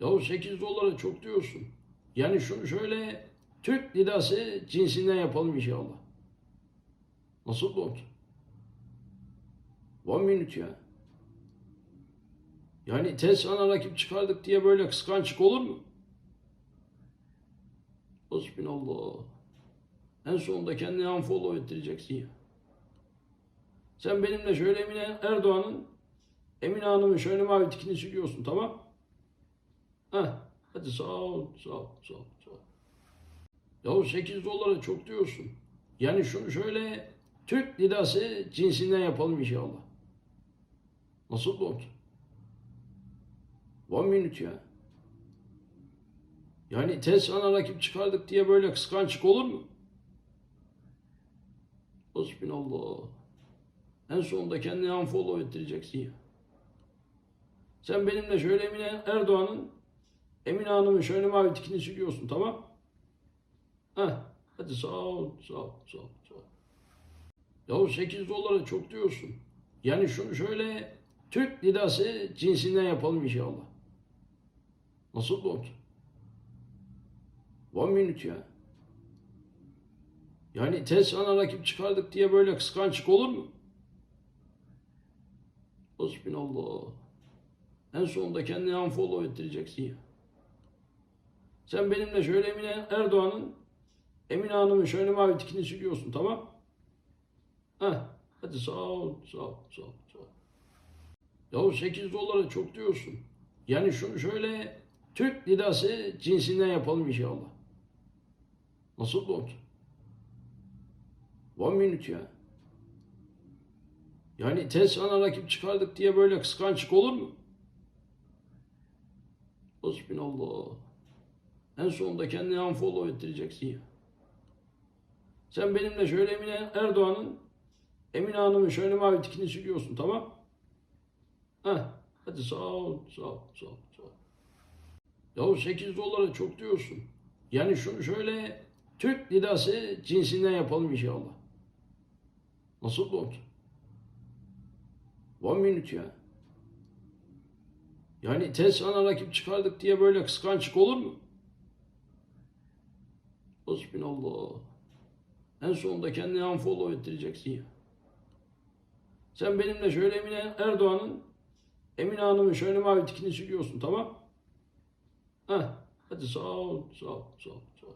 Yahu 8 dolara çok diyorsun. Yani şunu şöyle Türk lirası cinsinden yapalım inşallah. Nasıl bond? One minute ya. Yani Tesla'na rakip çıkardık diye böyle kıskançlık olur mu? Hasbinallah. En sonunda kendini unfollow ettireceksin ya. Sen benimle şöyle Emine Erdoğan'ın Emine Hanım'ın şöyle mavi tikini siliyorsun tamam? Heh, hadi sağ ol, sağ ol, sağ ol, sağ ol. Yahu 8 dolara çok diyorsun. Yani şunu şöyle Türk lirası cinsinden yapalım inşallah. Nasıl bond? One minute ya. Yani Tesla'na rakip çıkardık diye böyle kıskançlık olur mu? Hasbinallah. En sonunda kendini unfollow ettireceksin ya. Sen benimle şöyle Emine Erdoğan'ın Emine Hanım'ın şöyle mavi tikini siliyorsun tamam? Heh, hadi sağ ol, sağ ol, sağ ol, sağ ol. Yahu 8 dolara çok diyorsun. Yani şunu şöyle Türk lirası cinsinden yapalım inşallah. Nasıl bond? One minute ya. Yani Tesla'na rakip çıkardık diye böyle kıskançlık olur mu? Hasbinallah. En sonunda kendini unfollow ettireceksin ya. Sen benimle şöyle Emine Erdoğan'ın Emine Hanım'ın şöyle mavi tikini siliyorsun tamam? Heh, hadi sağ ol, sağ ol, sağ ol, sağ ol. Yahu 8 dolara çok diyorsun. Yani şunu şöyle Türk lirası cinsinden yapalım inşallah. Nasıl bond? One minute ya. Yani Tesla'na rakip çıkardık diye böyle kıskançlık olur mu? Hasbinallah. En sonunda kendini unfollow ettireceksin ya. Sen benimle şöyle Emine Erdoğan'ın Emine Hanım'ın şöyle mavi tikini siliyorsun tamam? Heh, hadi sağ ol, sağ ol, sağ ol, sağ ol. Yahu 8 dolara çok diyorsun. Yani şunu şöyle Türk lirası cinsinden yapalım inşallah. Nasıl bond? One minute ya. Yani Tesla'na rakip çıkardık diye böyle kıskançlık olur mu? Hasbinallah. En sonunda kendini unfollow ettireceksin ya. Sen benimle şöyle Emine Erdoğan'ın Emine Hanım'ın şöyle mavi tikini siliyorsun tamam? Heh, hadi sağ ol, sağ ol, sağ ol, sağ ol.